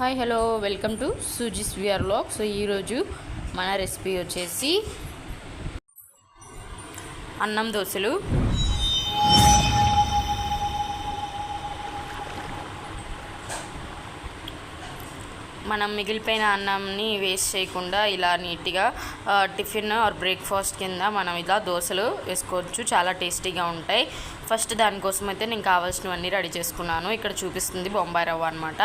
Hi hello welcome to Suji swear లాక్ so ఈరోజు మన రెసిపీ వచ్చేసి అన్నం దోశలు. మనం మిగిలిపోయిన అన్నంని వేస్ట్ చేయకుండా ఇలా నీట్గా టిఫిన్ ఆర్ బ్రేక్ఫాస్ట్ కింద మనం ఇలా దోశలు వేసుకోవచ్చు. చాలా టేస్టీగా ఉంటాయి. ఫస్ట్ దానికోసం అయితే నేను కావాల్సినవన్నీ రెడీ చేసుకున్నాను. ఇక్కడ చూపిస్తుంది బొంబాయి రవ్వ అనమాట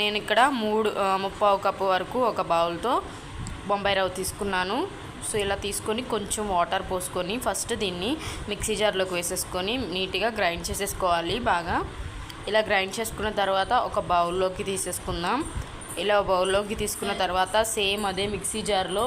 నేను ఇక్కడ మూడు ముప్పావు కప్పు వరకు ఒక బౌల్తో బొంబాయి రవ్వ తీసుకున్నాను. సో ఇలా తీసుకొని కొంచెం వాటర్ పోసుకొని ఫస్ట్ దీన్ని మిక్సీ జార్లోకి వేసేసుకొని నీట్గా గ్రైండ్ చేసేసుకోవాలి బాగా. ఇలా గ్రైండ్ చేసుకున్న తర్వాత ఒక బౌల్లోకి తీసేసుకుందాం. ఇలా బౌల్లోకి తీసుకున్న తర్వాత సేమ్ అదే మిక్సీ జార్లో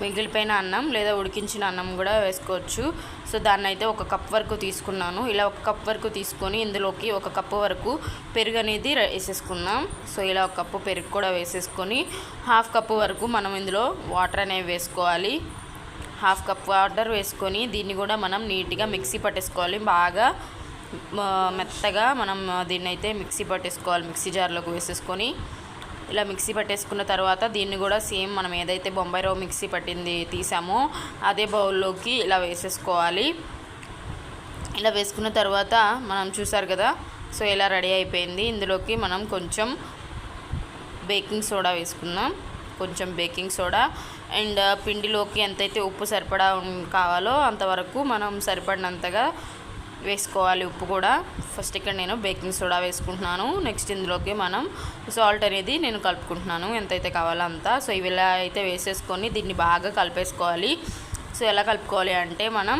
మిగిలిపోయిన అన్నం లేదా ఉడికించిన అన్నం కూడా వేసుకోవచ్చు. సో దాన్ని అయితే ఒక కప్ వరకు తీసుకున్నాను. ఇలా ఒక కప్ వరకు తీసుకొని ఇందులోకి ఒక కప్పు వరకు పెరుగు అనేది వేసేసుకున్నాం. సో ఇలా ఒక కప్పు పెరుగు కూడా వేసేసుకొని హాఫ్ కప్పు వరకు మనం ఇందులో వాటర్ అనేవి వేసుకోవాలి. హాఫ్ కప్ వాటర్ వేసుకొని దీన్ని కూడా మనం నీట్గా మిక్సీ పట్టేసుకోవాలి. బాగా మెత్తగా మనం దీన్ని అయితే మిక్సీ పట్టేసుకోవాలి. మిక్సీ జార్లోకి వేసేసుకొని ఇలా మిక్సీ పట్టేసుకున్న తర్వాత దీన్ని కూడా సేమ్ మనం ఏదైతే బొంబాయి రవ్వ మిక్సీ పట్టింది తీసామో అదే బౌల్లోకి ఇలా వేసేసుకోవాలి. ఇలా వేసుకున్న తర్వాత మనం చూసారు కదా సో ఇలా రెడీ అయిపోయింది. ఇందులోకి మనం కొంచెం బేకింగ్ సోడా వేసుకుందాం. కొంచెం బేకింగ్ సోడా అండ్ పిండిలోకి ఎంతైతే ఉప్పు సరిపడా కావాలో అంతవరకు మనం సరిపడినంతగా వేసుకోవాలి ఉప్పు కూడా. ఫస్ట్ ఇక్కడ నేను బేకింగ్ సోడా వేసుకుంటున్నాను. నెక్స్ట్ ఇందులోకి మనం సాల్ట్ అనేది నేను కలుపుకుంటున్నాను. ఎంతైతే కావాలో అంత. సో ఇవి ఇలా అయితే వేసేసుకొని దీన్ని బాగా కలిపేసుకోవాలి. సో ఎలా కలుపుకోవాలి అంటే మనం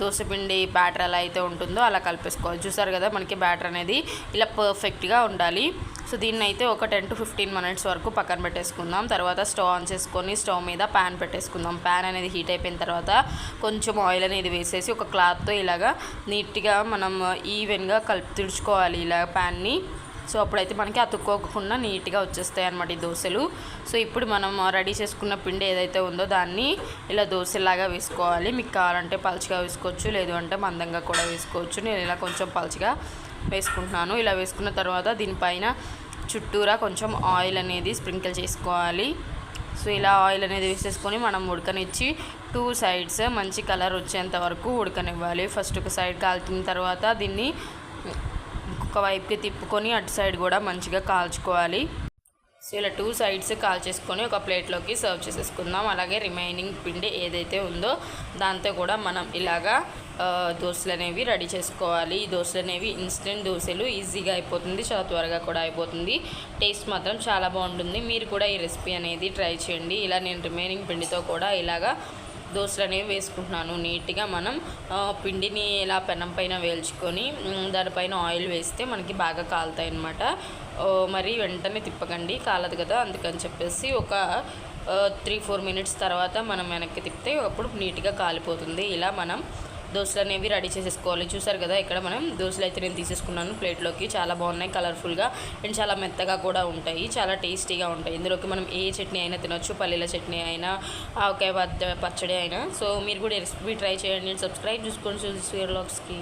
దోశపిండి దోసపిండి బ్యాటర్ ఎలా అయితే ఉంటుందో అలా కలిపేసుకోవాలి. చూసారు కదా మనకి బ్యాటర్ అనేది ఇలా పర్ఫెక్ట్గా ఉండాలి. సో దీన్ని అయితే ఒక టెన్ టు ఫిఫ్టీన్ మినిట్స్ వరకు పక్కన పెట్టేసుకుందాం. తర్వాత స్టవ్ ఆన్ చేసుకొని స్టవ్ మీద ప్యాన్ పెట్టేసుకుందాం. ప్యాన్ అనేది హీట్ అయిపోయిన తర్వాత కొంచెం ఆయిల్ అనేది వేసేసి ఒక క్లాత్తో ఇలాగా నీట్గా మనం ఈవెన్గా కలిపి తుడుచుకోవాలి. ఇలా ప్యాన్ని సో అప్పుడైతే మనకి అతుక్కోకుండా నీట్గా వచ్చేస్తాయి అనమాట ఈ దోశలు. సో ఇప్పుడు మనం రెడీ చేసుకున్న పిండి ఏదైతే ఉందో దాన్ని ఇలా దోశలాగా వేసుకోవాలి. మీకు కావాలంటే పలుచగా వేసుకోవచ్చు లేదు అంటే మందంగా కూడా వేసుకోవచ్చు. నేను ఇలా కొంచెం పలుచగా వేసుకుంటున్నాను. ఇలా వేసుకున్న తర్వాత దీనిపైన చుట్టూరా కొంచెం ఆయిల్ అనేది స్ప్రింకిల్ చేసుకోవాలి. సో ఇలా ఆయిల్ అనేది వేసేసుకొని మనం ఉడకనిచ్చి టూ సైడ్స్ మంచి కలర్ వచ్చేంత వరకు ఉడకనివ్వాలి. ఫస్ట్ ఒక సైడ్ కాల్చిన తర్వాత దీన్ని ఒక వైపుకి తిప్పుకొని అటు సైడ్ కూడా మంచిగా కాల్చుకోవాలి. సో ఇలా టూ సైడ్స్ కాల్చేసుకొని ఒక ప్లేట్లోకి సర్వ్ చేసేసుకుందాం. అలాగే రిమైనింగ్ పిండి ఏదైతే ఉందో దాంతో కూడా మనం ఇలాగా దోశలు అనేవి రెడీ చేసుకోవాలి. ఈ దోశలు అనేవి ఇన్స్టెంట్ దోశలు ఈజీగా అయిపోతుంది చాలా త్వరగా కూడా అయిపోతుంది. టేస్ట్ మాత్రం చాలా బాగుంటుంది. మీరు కూడా ఈ రెసిపీ అనేది ట్రై చేయండి. ఇలా నేను రిమైనింగ్ పిండితో కూడా ఇలాగా దోశలు అనేవి వేసుకుంటున్నాను. నీట్గా మనం పిండిని ఇలా పెనం పైన వేల్చుకొని దానిపైన ఆయిల్ వేస్తే మనకి బాగా కాలుతాయి అనమాట మరి వెంటనే తిప్పకండి. కాలదు కదా అందుకని చెప్పేసి ఒక త్రీ ఫోర్ మినిట్స్ తర్వాత మనం వెనక్కి తిప్పితే అప్పుడు నీట్గా కాలిపోతుంది. ఇలా మనం దోశలు అనేవి రెడీ చేసేసుకోవాలి. చూసారు కదా ఇక్కడ మనం దోశలు అయితే నేను తీసేసుకున్నాను. ప్లేట్లోకి చాలా బాగున్నాయి కలర్ఫుల్గా అండ్ చాలా మెత్తగా కూడా ఉంటాయి. చాలా టేస్టీగా ఉంటాయి. ఇందులోకి మనం ఏ చట్నీ అయినా తినొచ్చు పల్లీల చట్నీ అయినా ఆవకాయ పచ్చడి అయినా. సో మీరు కూడా రెసిపీ ట్రై చేయండి. సబ్స్క్రైబ్ చూసుకోండి. చూసి లాక్స్కి